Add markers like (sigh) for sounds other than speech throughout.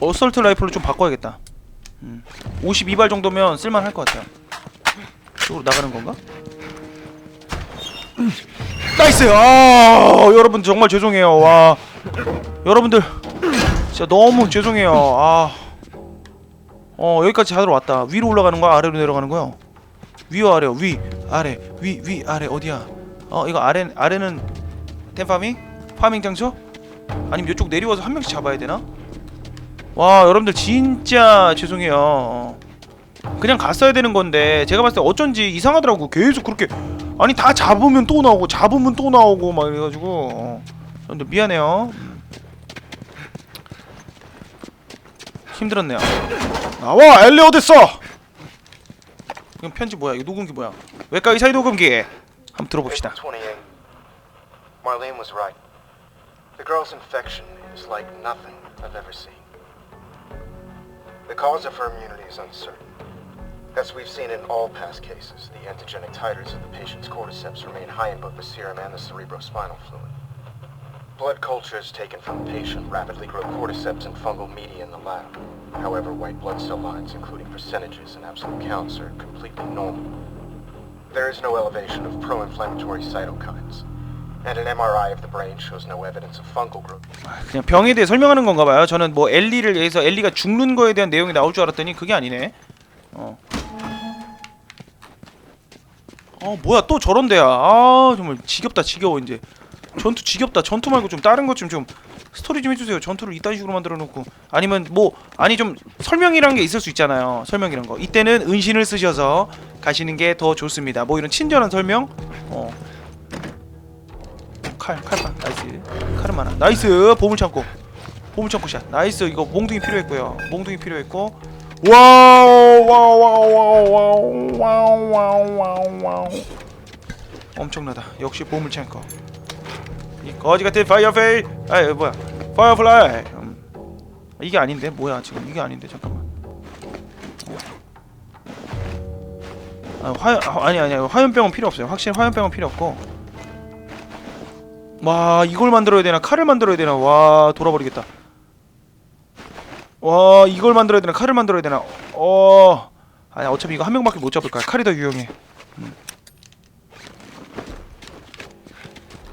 어설트 라이플로 좀 바꿔야겠다. 음. 52발 정도면 쓸만할 것 같아요. 이쪽으로 나가는 건가? 나이스! 아, 여러분 정말 죄송해요. 와, 여러분들 진짜 너무 죄송해요. 아, 어 여기까지 잘 들어왔다. 위로 올라가는 거야? 아래로 내려가는 거요? 위와 아래요. 위, 아래, 위, 위, 아래 어디야? 어 이거 아래 아래는 템파밍? 파밍 장소? 아니면 이쪽 내려와서 한 명씩 잡아야 되나? 와 여러분들 진짜 죄송해요. 어. 그냥 갔어야 되는 건데 제가 봤을 때 어쩐지 이상하더라고. 계속 그렇게 아니 다 잡으면 또 나오고 잡으면 또 나오고 막 이래가지고 어. 여러분들 미안해요. 음. 힘들었네요. 나와 엘리 어딨어? 이건 편지 뭐야? 이거 녹음기 뭐야? 외과 의사의 녹음기. 한번 들어봅시다. 28. Marlene was right. The girl's infection is like nothing I've ever seen. The cause of her immunity is uncertain. As we've seen in all past cases, the antigenic titers of the patient's cordyceps remain high in both the serum and the cerebrospinal fluid. Blood cultures taken from the patient rapidly grow cordyceps and fungal media in the lab. However, white blood cell lines, including percentages and absolute counts, are completely normal. There is no elevation of pro-inflammatory cytokines, 그냥 병에 대해 설명하는 건가 봐요. 저는 뭐 엘리를 위해서 엘리가 죽는 거에 대한 내용이 나올 줄 알았더니 그게 아니네. 어. 어 뭐야 또 저런 데야. 아 정말 지겹다 지겨워 이제. 전투 지겹다. 전투 말고 좀 다른 것 좀 좀 스토리 좀 해주세요. 전투를 이딴 식으로 만들어 놓고 아니면 뭐 아니 좀 설명이란 게 있을 수 있잖아요. 설명이란 거. 이때는 은신을 쓰셔서 가시는 게 더 좋습니다. 뭐 이런 친절한 설명. 어. 칼, 칼판, 나이스. 칼은 많아. 나이스! 보물창고. 보물창고 샷. 나이스. 이거 몽둥이 필요했고요. 몽둥이 필요했고. 와우! 와우, 와우, 와우, 와우, 와우, 와우, 와우, 와우. 엄청나다. 역시 보물창고. 이 거지 같은 파이어페이! 아이, 뭐야. 파이어플라이! 음. 이게 아닌데? 뭐야, 지금. 이게 아닌데, 잠깐만. 아, 화, 아, 아니, 아니, 화염병은 필요 없어요. 확실히 화염병은 필요 없고. 와 이걸 만들어야 되나? 칼을 만들어야 되나? 와 돌아버리겠다. 와 이걸 만들어야 되나? 칼을 만들어야 되나? 어. 아니 어차피 이거 한 명밖에 못 잡을 거야. 칼이 더 유용해. 음.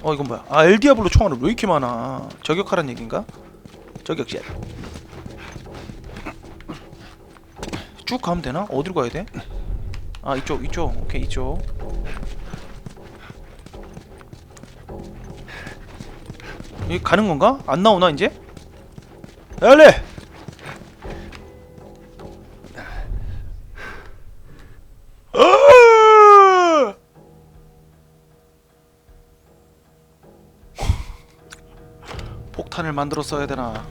어 이건 뭐야? 아 엘디아블로 총알은 왜 이렇게 많아? 저격하란 얘긴가? 저격샷. 쭉 가면 되나? 어디로 가야 돼? 아 이쪽 이쪽. 오케이 이쪽 여기 가는 건가? 안 나오나 이제? 엘리! 으아! 폭탄을 만들어 써야 되나?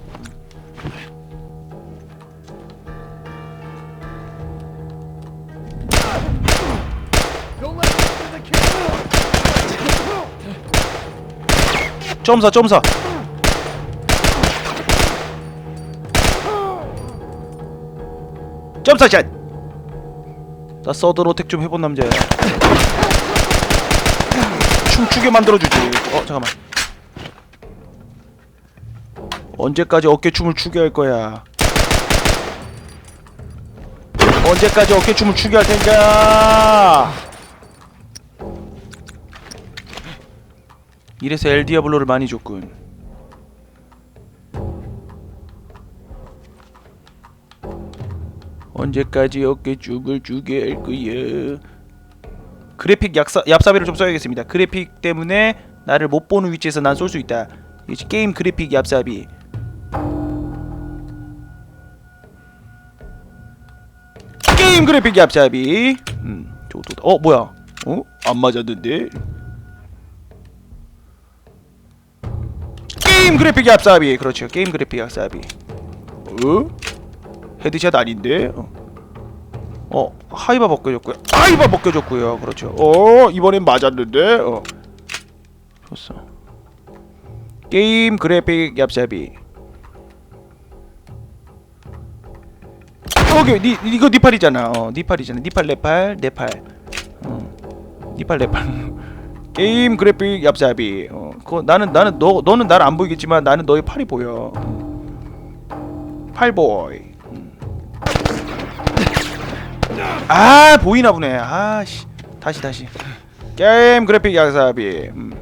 점사 점사 점사샷. 나 서든 어택 좀 해본 남자야. 춤추게 만들어주지. 어 잠깐만. 언제까지 어깨춤을 추게 할 거야? 언제까지 어깨춤을 추게 할 텐가 이래서 엘디아블로를 많이 줬군. 언제까지 어깨춤을 추게 할 거야? 그래픽 약사, 얍사비를 좀 써야겠습니다. 그래픽 때문에 나를 못 보는 위치에서 난 쏠 수 있다. 게임 그래픽 얍사비. 게임 그래픽 얍사비. 음, 좋다. 어 뭐야? 어? 안 맞았는데? 게임 그래픽 얍사비 그렇죠. 게임 그래픽 얍사비 어? 헤드샷 아닌데? 어, 어 하이바 벗겨졌고요. 하이바 벗겨졌고요. 그렇죠. 어 이번엔 맞았는데? 어. 좋았어. 게임 그래픽 얍사비 오케이 니 이거 니 팔이잖아. 어 니 팔이잖아. 니팔 내팔 내팔. 어. 니팔 내팔. (laughs) 게임 그래픽 얍사비 어 그거 나는 나는 너 너는 날안 보이겠지만 나는 너의 팔이 보여 팔보이. 음. 아 보이나 보네. 아씨 다시 다시. 게임 그래픽 야사비. 음.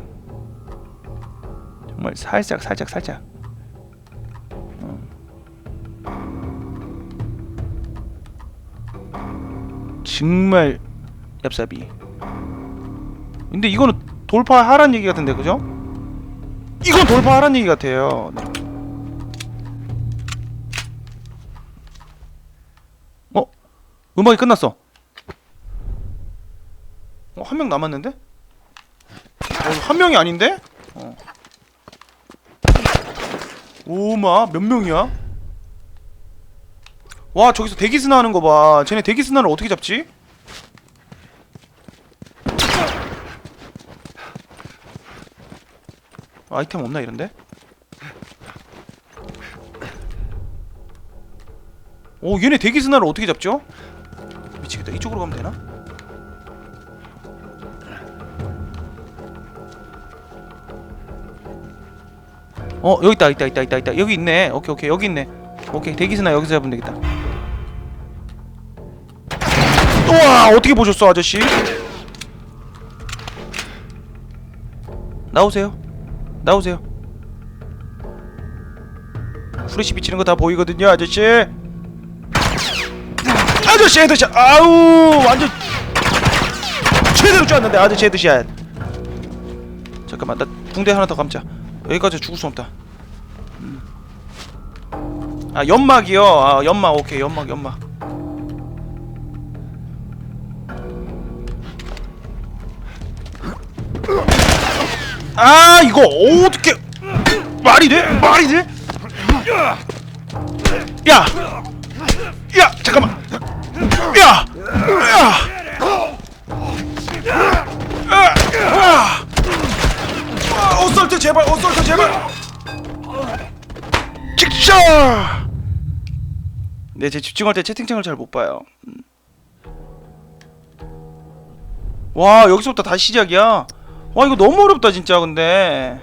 정말 살짝 살짝 살짝. 음. 정말 얍삽이. 근데 이거는 돌파하란 얘기 같은데 그죠? 이건 돌파하란 얘기 같아요. 네. 어? 음악이 끝났어. 어, 한 명 남았는데? 어, 한 명이 아닌데? 어. 오마 몇 명이야? 와 저기서 대기스나 하는 거 봐. 쟤네 대기스나를 어떻게 잡지? 아이템 없나 이런데? 오 얘네 대기스나를 어떻게 잡죠? 미치겠다. 이쪽으로 가면 되나? 어 여기 있다 있다 있다 있다 있다. 여기 있네. 오케이 오케이. 여기 있네. 오케이. 대기스나 여기서 잡으면 되겠다. 우와 어떻게 보셨어 아저씨? 나오세요 나오세요. 후레쉬 비치는 거 다 보이거든요 아저씨. 아저씨 헤드샷. 아우 완전 제대로 쐈는데 아저씨 헤드샷. 잠깐만 나 붕대 하나 더 감자. 여기까지 죽을 수 없다. 음. 아 연막이요. 아 연막 오케이 연막 연막 아 이거 어떻게 말이 돼? 말이 돼? 야! 야! 잠깐만! 야! 야! 아! 어설트 제발 어설트 제발 직샷 네 제 집중할 때 채팅창을 잘 못 봐요 음. 와 여기서부터 다시 시작이야 와 이거 너무 어렵다 진짜 근데.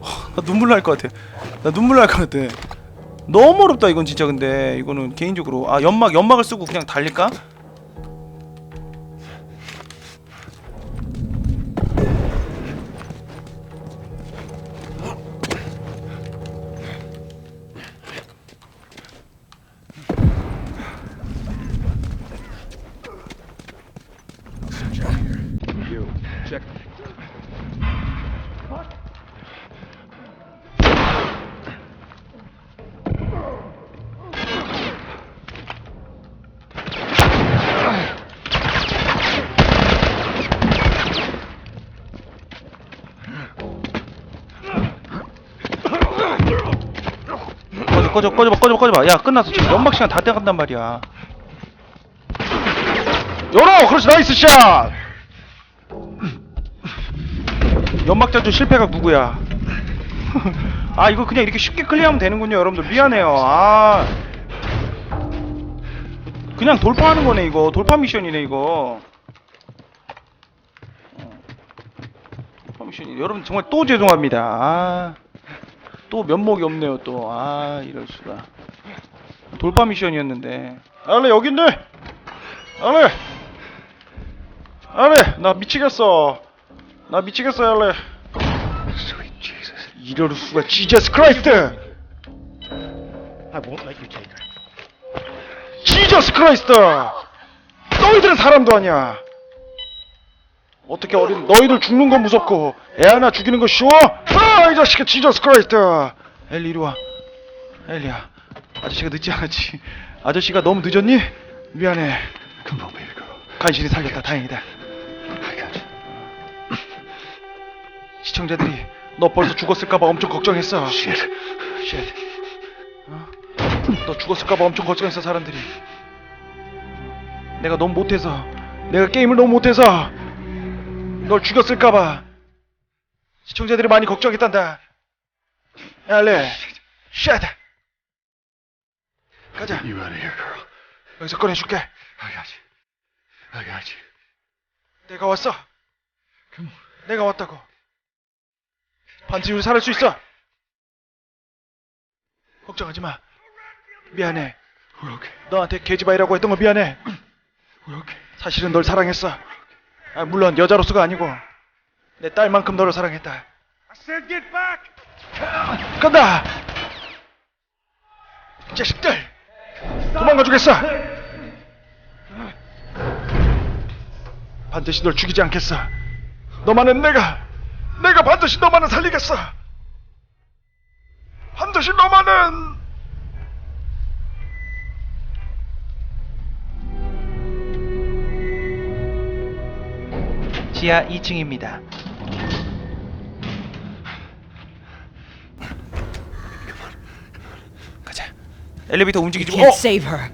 하, 나 눈물 날 것 같아. 나 눈물 날 것 같아. 너무 어렵다 이건 진짜 근데. 이거는 개인적으로. 아 연막 연막을 쓰고 그냥 달릴까? 꺼져 꺼져 꺼져봐 꺼져봐 꺼져봐. 야 끝났어. 지금 연막 시간 다 돼간단 말이야. 열어! 그렇지 나이스 샷! 연막 자주 실패가 누구야? (laughs) 아 이거 그냥 이렇게 쉽게 클리어하면 되는군요 여러분들. 미안해요. 아. 그냥 돌파하는 거네 이거. 돌파 미션이네 이거. 어. 돌파 미션이 여러분 정말 또 죄송합니다. 아 또 면목이 없네요 또. 아 이럴 수가. 돌파 미션이었는데. 알레 여기 있네! 알레! 알레! 나 미치겠어. 나 미치겠어 알레. 이럴 수가 지저스 크라이스트. 지저스 크라이스트 너희들은 사람도 아니야 어떻게 어린 너희들 죽는 건 무섭고 애 하나 죽이는 거 쉬워? 아 이 자식아 지저스 크라이스트 엘리 이리 와 엘리야 아저씨가 늦지 않았지 아저씨가 너무 늦었니? 미안해 baby girl. 간신히 살렸다 다행이다. 시청자들이 너 벌써 죽었을까봐 엄청 걱정했어 Shit. 쉣. 어? 너 죽었을까봐 엄청 걱정했어 사람들이. 내가 너무 못해서, 내가 게임을 너무 못해서 널 죽였을까봐 시청자들이 많이 걱정했단다. 알레, 쉣. 가자. You out of here, girl. 여기서 꺼내줄게. I got you. I got you. 내가 왔어. Come on. 내가 왔다고. 반드시 우리 살을 수 있어. 걱정하지 마. 미안해. 너한테 개지바이라고 했던 거 미안해. 사실은 널 사랑했어. 아, 물론 여자로서가 아니고 내 딸만큼 너를 사랑했다. 간다. 이 자식들 도망가 주겠어. 반드시 널 죽이지 않겠어. 너만은 내가 내가 반드시 너만은 살리겠어. 반드시 너만은 지하 2층입니다. 가자. 엘리베이터 움직이지. Can't 어? save her.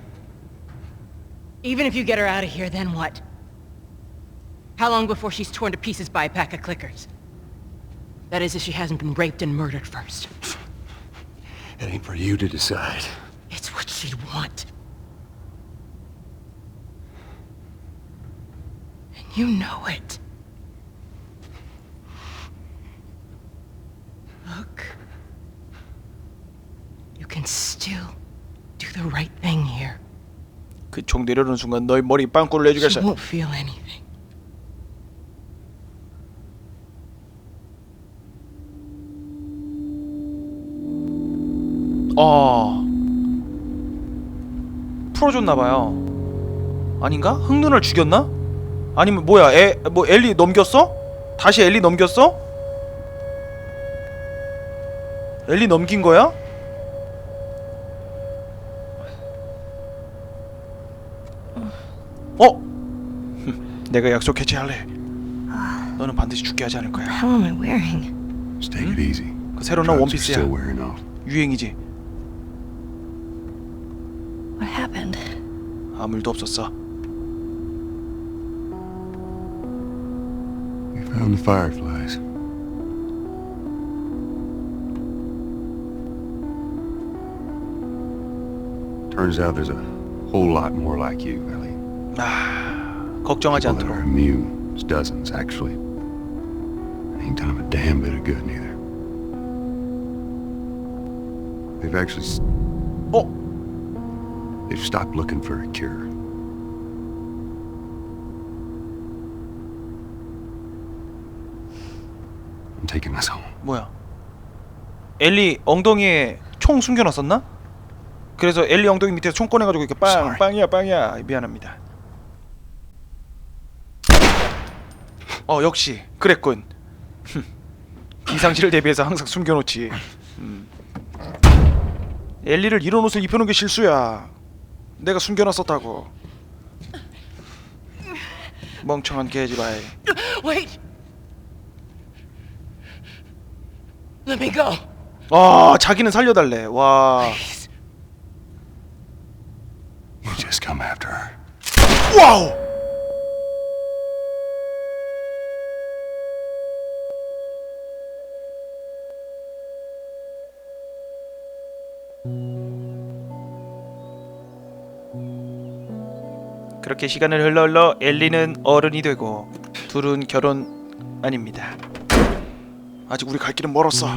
Even if you get her out of here, then what? How long before she's torn to pieces by a pack of clickers? That is, if she hasn't been raped and murdered first. It ain't for you to decide. It's what she'd want. And you know it. Still do the right thing here. 그총 내려오는 순간 너의 머리 빵꾸를 She 내주겠어. won't feel anything. 어. 풀어줬나 봐요. 아닌가? 흑눈을 죽였나? 아니면 뭐야? 에, 뭐 엘리 넘겼어? 다시 엘리 넘겼어? 엘리 넘긴 거야? 내가 약속했지 할래. 너는 반드시 죽게 하지 않을 거야. How am I wearing? Just take it easy. 그 새로 나온 Drugs are 원피스야. still wearing off. 유행이지. What happened? 아무 일도 없었어. We found the fireflies. Turns out there's a whole lot more like you, Ellie. 아, 걱정하지 People that are 않도록. immune. There's dozens, actually. Ain't done 'em a damn bit of good, neither. They've actually s- 어? they've stopped looking for a cure. I'm taking us home. 뭐야? 엘리 엉덩이에 총 숨겨놨었나? 그래서 엘리 엉덩이 밑에서 총 꺼내가지고 이렇게 빵 Sorry. 빵이야 빵이야 미안합니다. 어 역시 그랬군. 흠. 비상시를 대비해서 항상 숨겨놓지. 음. 엘리를 이런 옷을 입혀놓은 게 실수야. 내가 숨겨놨었다고. 멍청한 개지바이. Wait! Let me go. 아 자기는 살려달래. 와. You just come after her. 와우. 그렇게 시간을 흘러 흘러 엘리는 어른이 되고 둘은 결혼 아닙니다. 아직 우리 갈 길은 멀었어.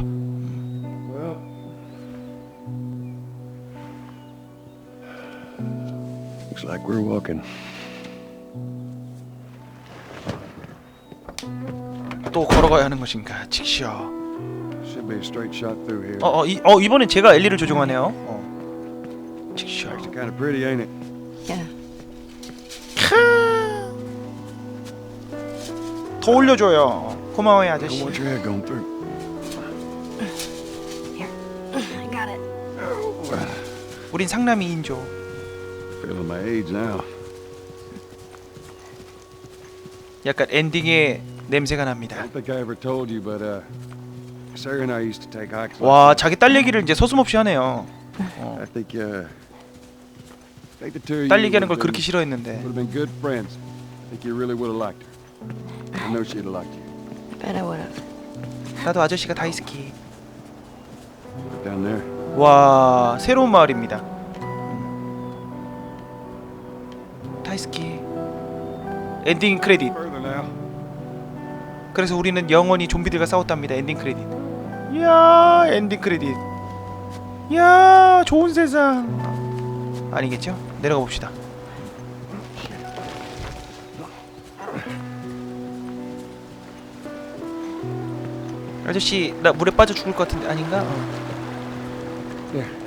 Looks like we're walking. 또 걸어가야 하는 것인가? 직시어. Should be a straight shot through here. 어, 어, 이, 어 이번엔 제가 엘리를 조종하네요. 어. 직시어. Actually kind of pretty, ain't it? 더 올려줘요. 고마워요 아저씨. don't want your head going through. Here. I got it. 우린 상남이 인조. Feeling my age now. 약간 엔딩의 냄새가 I 납니다. don't think I ever told you, but uh, Sarah and I used to take hikes. 와 자기 딸 얘기를 이제 서슴없이 하네요. this. I think uh, I think the two of 딸 you 얘기하는 걸 그렇게 싫어했는데. would have been good friends. I think you really would have liked her. I know she'd have liked you. Bet I would have. 나도 아저씨가 다이스키. But down there, 와 새로운 마을입니다. 다이스키. 엔딩 크레딧. further now. 그래서 우리는 영원히 좀비들과 싸웠답니다. 엔딩 크레딧. 이야 엔딩 크레딧. 이야 좋은 세상. 아니겠죠? 내려가 봅시다. 아저씨 나 물에 빠져 죽을 것 같은데 아닌가? 어.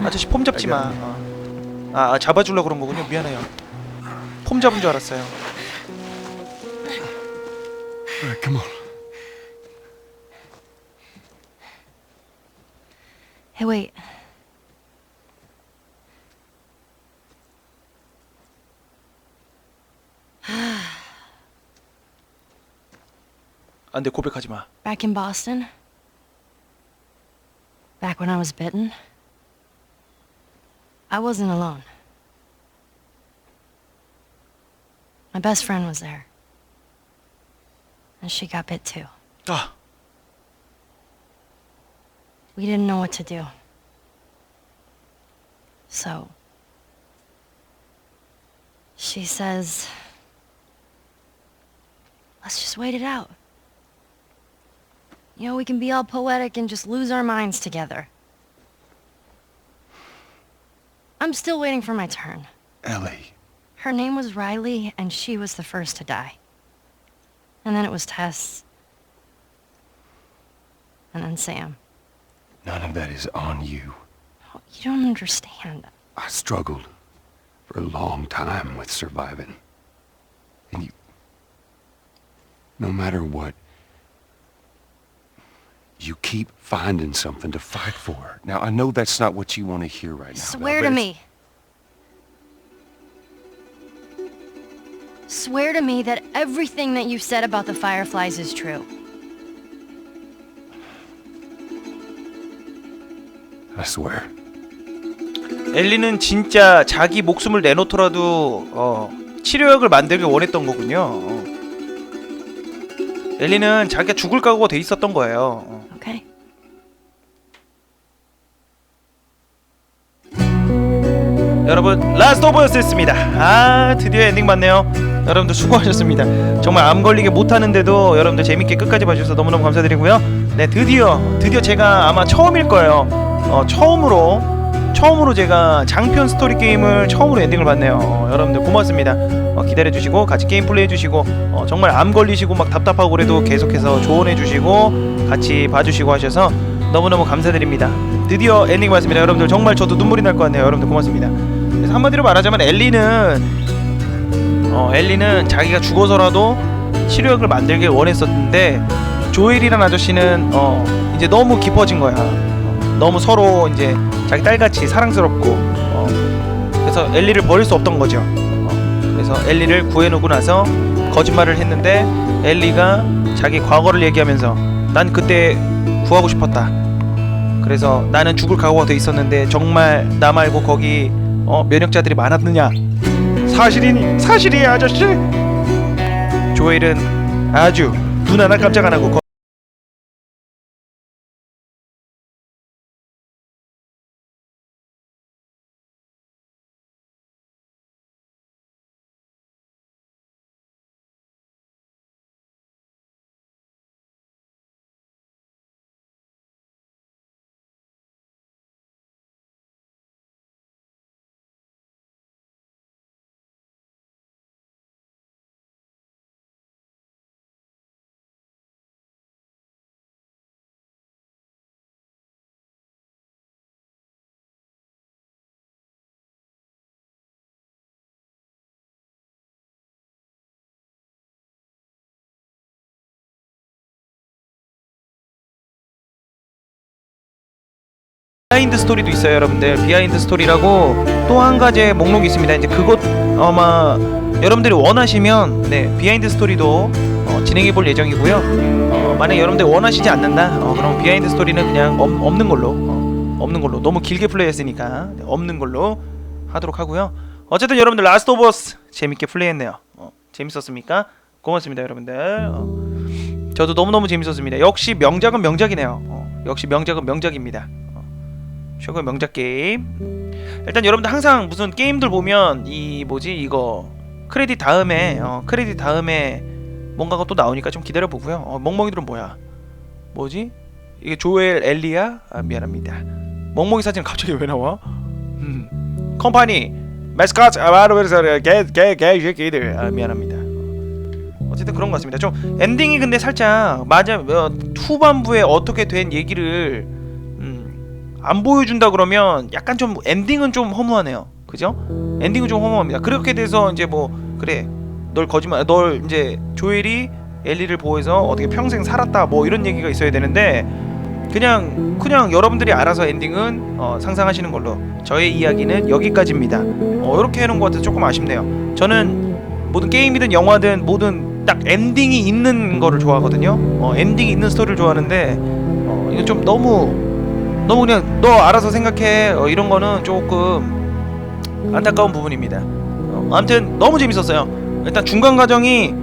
아저씨 폼 잡지 마. 어. 아, 아 잡아주려 그런 거군요. 미안해요. 폼 잡은 줄 알았어요. All right, come on. Hey, wait. 안돼 고백하지 마. Back in Boston? Back when I was bitten? I wasn't alone. My best friend was there. And she got bit too. 아 We didn't know what to do. So, she says, let's just wait it out. You know, we can be all poetic and just lose our minds together. I'm still waiting for my turn. Ellie. Her name was Riley, and she was the first to die. And then it was Tess. And then Sam. None of that is on you. Oh, You don't understand. I struggled for a long time with surviving. And you... No matter what, you keep finding something to fight for. Now, I know that's not what you want to hear right now. Belle, Swear but to me. Swear to me that everything that you said about the Fireflies is true. I swear. 엘리는 진짜 자기 목숨을 내놓더라도 어, 치료약을 만들길 원했던 거군요. 어. 엘리는 자기가 죽을 각오가 돼 있었던 거예요. 어. 어스였습니다. 아 드디어 엔딩 봤네요. 여러분들 수고하셨습니다. 정말 암 걸리게 못하는데도 여러분들 재밌게 끝까지 봐주셔서 너무너무 감사드리고요. 네 드디어 드디어 제가 아마 처음일 거예요. 어, 처음으로 처음으로 제가 장편 스토리 게임을 처음으로 엔딩을 봤네요. 어, 여러분들 고맙습니다. 어, 기다려주시고 같이 게임 플레이해주시고 어, 정말 암 걸리시고 막 답답하고 그래도 계속해서 조언해주시고 같이 봐주시고 하셔서 너무너무 감사드립니다. 드디어 엔딩 봤습니다. 여러분들 정말 저도 눈물이 날 것 같네요. 여러분들 고맙습니다. 그래서 한마디로 말하자면 엘리는 어, 엘리는 자기가 죽어서라도 치료약을 만들길 원했었는데 조엘이란 아저씨는 어, 이제 너무 깊어진 거야. 어, 너무 서로 이제 자기 딸같이 사랑스럽고 어, 그래서 엘리를 버릴 수 없던 거죠. 어, 그래서 엘리를 구해놓고 나서 거짓말을 했는데 엘리가 자기 과거를 얘기하면서 난 그때 구하고 싶었다. 그래서 나는 죽을 각오가 돼 있었는데 정말 나 말고 거기 어, 면역자들이 많았느냐? 사실이니 사실이에요 아저씨. 조엘은 아주 눈 하나 깜짝 안 하고 비하인드 스토리도 있어요, 여러분들. 비하인드 스토리라고 또 한 가지의 목록이 있습니다. 이제 그것 아마 여러분들이 원하시면 네 비하인드 스토리도 어, 진행해 볼 예정이고요. 어, 만약 여러분들 이 원하시지 않는다, 어, 그럼 비하인드 스토리는 그냥 없, 없는 걸로 어, 없는 걸로 너무 길게 플레이했으니까 네, 없는 걸로 하도록 하고요. 어쨌든 여러분들 라스트 오브 어스 재밌게 플레이했네요. 어, 재밌었습니까? 고맙습니다, 여러분들. 어, 저도 너무 너무 재밌었습니다. 역시 명작은 명작이네요. 어, 역시 명작은 명작입니다. 최고의 명작 게임. 일단 여러분들 항상 무슨 게임들 보면 이 뭐지 이거 크레딧 다음에 어, 크레딧 다음에 뭔가가 또 나오니까 좀 기다려 보고요. 어, 멍멍이들은 뭐야? 뭐지? 이게 조엘 엘리야? 아 미안합니다. 멍멍이 사진 갑자기 왜 나와? 음. 컴파니 메스카츠 아바르베르서 개개개 새끼들 아 미안합니다 어쨌든 그런 것 같습니다 좀 엔딩이 근데 살짝 맞아 어, 후반부에 어떻게 된 얘기를 음, 안 보여준다 그러면 약간 좀 엔딩은 좀 허무하네요 그죠 엔딩은 좀 허무합니다 그렇게 돼서 이제 뭐 그래 널 거짓말 널 이제 조엘이 엘리를 보호해서 어떻게 평생 살았다 뭐 이런 얘기가 있어야 되는데 그냥 그냥 여러분들이 알아서 엔딩은 어, 상상하시는 걸로 저의 이야기는 여기까지입니다. 어, 이렇게 해놓은 것 같아서 조금 아쉽네요. 저는 모든 게임이든 영화든 모든 딱 엔딩이 있는 거를 좋아하거든요. 어, 엔딩이 있는 스토리를 좋아하는데 어, 이거 좀 너무 너무 그냥 너 알아서 생각해 어, 이런 거는 조금 안타까운 부분입니다. 어, 아무튼 너무 재밌었어요. 일단 중간 과정이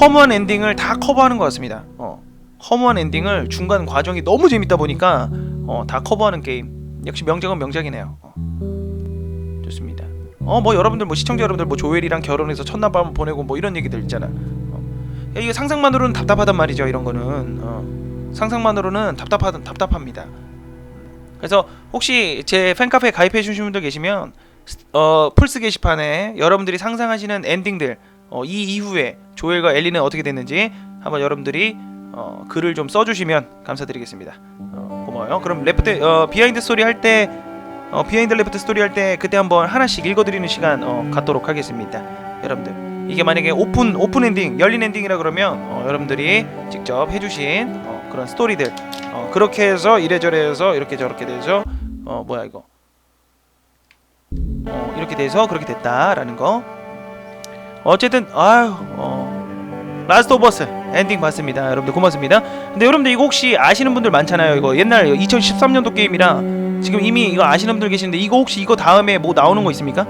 허무한 엔딩을 다 커버하는 것 같습니다. 어. 허무한 엔딩을 중간 과정이 너무 재밌다 보니까 어, 다 커버하는 게임. 역시 명작은 명작이네요. 어. 좋습니다. 어 뭐 여러분들 뭐 시청자 여러분들 뭐 조엘이랑 결혼해서 첫날 밤 보내고 뭐 이런 얘기들 있잖아. 어. 야, 이게 상상만으로는 답답하단 말이죠. 이런 거는 어. 상상만으로는 답답하단 답답합니다. 그래서 혹시 제 팬카페에 가입해 주신 분들 계시면 어 플스 게시판에 여러분들이 상상하시는 엔딩들 어, 이 이후에 조엘과 엘리는 어떻게 됐는지 한번 여러분들이 어, 글을 좀 써주시면 감사드리겠습니다. 어, 고마워요. 그럼 레프트 어, 비하인드 스토리 할 때 어, 비하인드 레프트 스토리 할 때 그때 한번 하나씩 읽어드리는 시간 어, 갖도록 하겠습니다. 여러분들 이게 만약에 오픈 오픈 엔딩 열린 엔딩이라 그러면 어, 여러분들이 직접 해주신 어, 그런 스토리들 어, 그렇게 해서 이래저래 해서 이렇게 저렇게 돼서 어 뭐야 이거 어, 이렇게 돼서 그렇게 됐다라는 거 어쨌든 아유 어 라스트 오브 어스 엔딩 봤습니다 여러분들 고맙습니다 근데 여러분들 이거 혹시 아시는 분들 많잖아요 이거 옛날 2013년도 게임이라 지금 이미 이거 아시는 분들 계시는데 이거 혹시 이거 다음에 뭐 나오는 거 있습니까?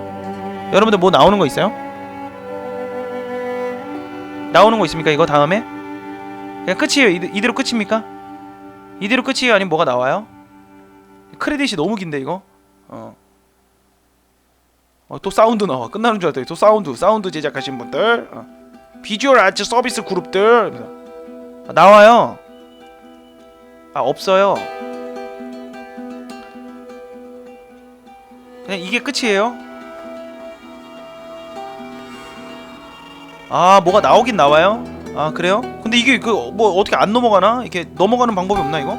여러분들 뭐 나오는 거 있어요? 나오는 거 있습니까 이거 다음에? 그냥 끝이에요 이대, 이대로 끝입니까? 이대로 끝이에요? 아니면 뭐가 나와요? 크레딧이 너무 긴데 이거? 어. 어, 또 사운드 나와. 끝나는 줄 알았더니 또 사운드 사운드 제작하신 분들. 어. 비주얼 아트 서비스 그룹들. 아, 나와요. 아 없어요. 그냥 이게 끝이에요? 아 뭐가 나오긴 나와요 아 그래요? 근데 이게 그 뭐 어떻게 안 넘어가나? 이렇게 넘어가는 방법이 없나 이거?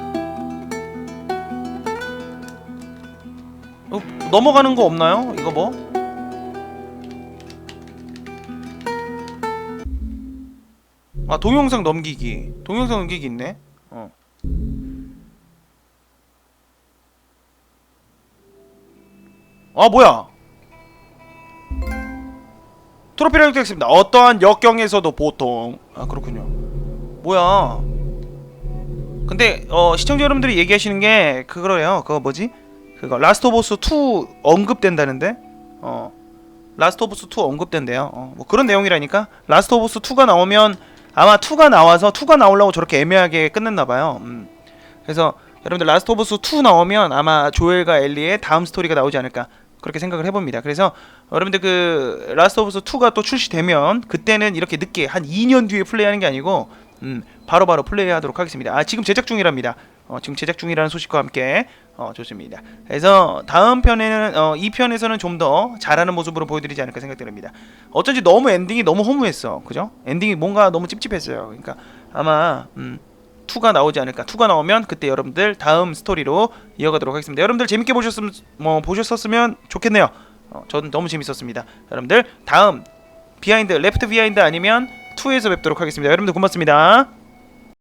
어, 넘어가는 거 없나요? 이거 뭐? 아 동영상 넘기기. 동영상 넘기기 있네. 어. 아 뭐야 트로피를 획득했습니다. 어떠한 역경에서도 보통. 아 그렇군요. 뭐야. 근데 어 시청자 여러분들이 얘기하시는 게 그거래요. 그거 뭐지? 그거 라스트 오브 어스 2 언급된다는데? 어 라스트 오브 어스 2 언급된대요. 어, 뭐 그런 내용이라니까? 라스트 오브 어스 2가 나오면 아마 2가 나와서 2가 나오려고 저렇게 애매하게 끝냈나 봐요. 음. 그래서 여러분들 라스트 오브 어스 2 나오면 아마 조엘과 엘리의 다음 스토리가 나오지 않을까 그렇게 생각을 해봅니다 그래서 여러분들 그 라스트 오브 어스 2가 또 출시되면 그때는 이렇게 늦게 한 2년 뒤에 플레이하는 게 아니고 음, 바로 바로 플레이하도록 하겠습니다 아 지금 제작 중이랍니다 어, 지금 제작 중이라는 소식과 함께 어, 좋습니다. 그래서 다음 편에는 어, 이 편에서는 좀 더 잘하는 모습으로 보여드리지 않을까 생각됩니다. 어쩐지 너무 엔딩이 너무 허무했어, 그죠? 엔딩이 뭔가 너무 찝찝했어요. 그러니까 아마 음, 2가 나오지 않을까. 2가 나오면 그때 여러분들 다음 스토리로 이어가도록 하겠습니다. 여러분들 재밌게 보셨으면 뭐 보셨었으면 좋겠네요. 어, 전 너무 재밌었습니다. 여러분들 다음 비하인드 레프트 비하인드 아니면 2에서 뵙도록 하겠습니다. 여러분들 고맙습니다.